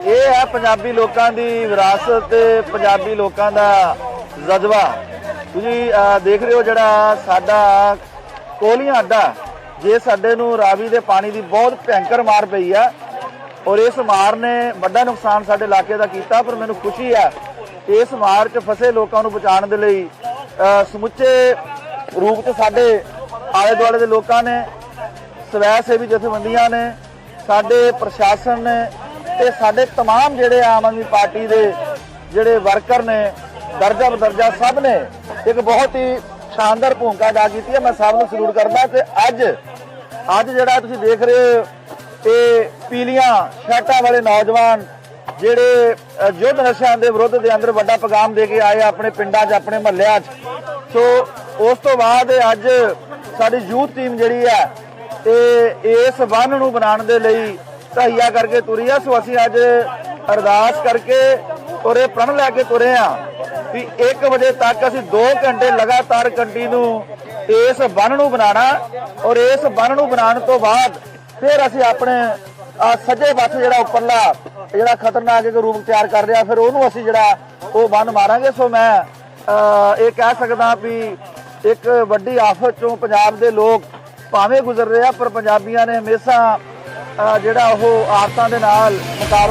ਇਹ ਹੈ ਪੰਜਾਬੀ ਲੋਕਾਂ ਦੀ ਵਿਰਾਸਤ ਤੇ ਪੰਜਾਬੀ ਲੋਕਾਂ ਦਾ ਜਜ਼ਬਾ। ਤੁਸੀਂ ਦੇਖ ਰਹੇ ਹੋ ਜਿਹੜਾ ਸਾਡਾ ਕੋਲੀਆਂ ਅੱਡਾ, ਜੇ ਸਾਡੇ ਨੂੰ ਰਾਵੀ ਦੇ ਪਾਣੀ ਦੀ ਬਹੁਤ ਭੈਂਕਰ ਮਾਰ ਪਈ ਆ ਔਰ ਇਸ ਮਾਰ ਨੇ ਵੱਡਾ ਨੁਕਸਾਨ ਸਾਡੇ ਇਲਾਕੇ ਦਾ ਕੀਤਾ, ਪਰ ਮੈਨੂੰ ਖੁਸ਼ੀ ਹੈ ਇਸ ਮਾਰ 'ਚ ਫਸੇ ਲੋਕਾਂ ਨੂੰ ਬਚਾਉਣ ਦੇ ਲਈ ਸਮੁੱਚੇ ਰੂਪ 'ਚ ਸਾਡੇ ਆਲੇ ਦੁਆਲੇ ਦੇ ਲੋਕਾਂ ਨੇ ਸਵੈ ਸੇਵੀ ਜਥੇਬੰਦੀਆਂ ਨੇ, ਸਾਡੇ ਪ੍ਰਸ਼ਾਸਨ ਨੇ ਤੇ ਸਾਡੇ तमाम ਜਿਹੜੇ ਆਮ ਆਦਮੀ ਪਾਰਟੀ ਦੇ ਜਿਹੜੇ ਵਰਕਰ ਨੇ ਦਰਜਾ ਬਦਰਜਾ ਸਭ ਨੇ ਇੱਕ ਬਹੁਤ ਹੀ ਸ਼ਾਨਦਾਰ ਭੂਮਿਕਾ ਅਦਾ ਕੀਤੀ ਹੈ ਮੈਂ ਸਭ ਨੂੰ ਸਲੂਟ ਕਰਦਾ ਤੇ ਅੱਜ ਅੱਜ ਜਿਹੜਾ ਤੁਸੀਂ ਦੇਖ ਰਹੇ ਹੋ ਇਹ ਪੀਲੀਆਂ ਸ਼ਰਟਾਂ ਵਾਲੇ ਨੌਜਵਾਨ ਜਿਹੜੇ ਅ, ਯੁੱਧ ਨਸ਼ਿਆਂ ਦੇ ਵਿਰੁੱਧ ਦੇ ਅੰਦਰ ਵੱਡਾ ਪੈਗਾਮ ਦੇ ਕੇ ਆਏ ਆ ਆਪਣੇ ਪਿੰਡਾਂ 'ਚ ਆਪਣੇ ਮਹੱਲਿਆਂ 'ਚ ਸੋ ਉਸ ਤੋਂ ਬਾਅਦ ਅੱਜ ਸਾਡੀ ਯੂਥ ਟੀਮ ਜਿਹੜੀ ਹੈ ਤੇ ਇਸ ਬੰਨ ਨੂੰ ਬਣਾਉਣ ਦੇ ਲਈ ਤਹਈਆ ਕਰਕੇ ਤੁਰੀ ਆ। ਸੋ ਅਸੀਂ ਅੱਜ ਅਰਦਾਸ ਕਰਕੇ ਔਰ ਪ੍ਰਣ ਲੈ ਕੇ ਤੁਰੇ ਆ ਵੀ 1 ਵਜੇ ਤੱਕ ਅਸੀਂ 2 ਘੰਟੇ ਲਗਾਤਾਰ ਕੰਟੀਨਿਊ ਇਸ ਬੰਨ ਨੂੰ ਬਣਾਉਣਾ ਔਰ ਇਸ ਬੰਨ ਨੂੰ ਬਣਾਉਣ ਤੋਂ ਬਾਅਦ ਫਿਰ ਅਸੀਂ ਆਪਣੇ ਸੱਜੇ ਪਾਸੇ ਜਿਹੜਾ ਉੱਪਰਲਾ ਜਿਹੜਾ ਖਤਰਨਾਕ ਇੱਕ ਰੂਪ ਤਿਆਰ ਕਰ ਰਿਹਾ ਫਿਰ ਉਹਨੂੰ ਅਸੀਂ ਜਿਹੜਾ ਉਹ ਬੰਨ ਮਾਰਾਂਗੇ। ਸੋ ਮੈਂ ਅਹ, ਇਹ ਕਹਿ ਸਕਦਾ ਵੀ ਇੱਕ ਵੱਡੀ ਆਫਤ ਚੋਂ ਪੰਜਾਬ ਦੇ ਲੋਕ ਭਾਵੇਂ ਗੁਜ਼ਰ ਰਹੇ ਆ ਪਰ ਪੰਜਾਬੀਆਂ ਨੇ ਹਮੇਸ਼ਾ ਜਿਹੜਾ ਉਹ ਆਰਤਾਂ ਦੇ ਨਾਲ ਮੁਕਾਬਲਾ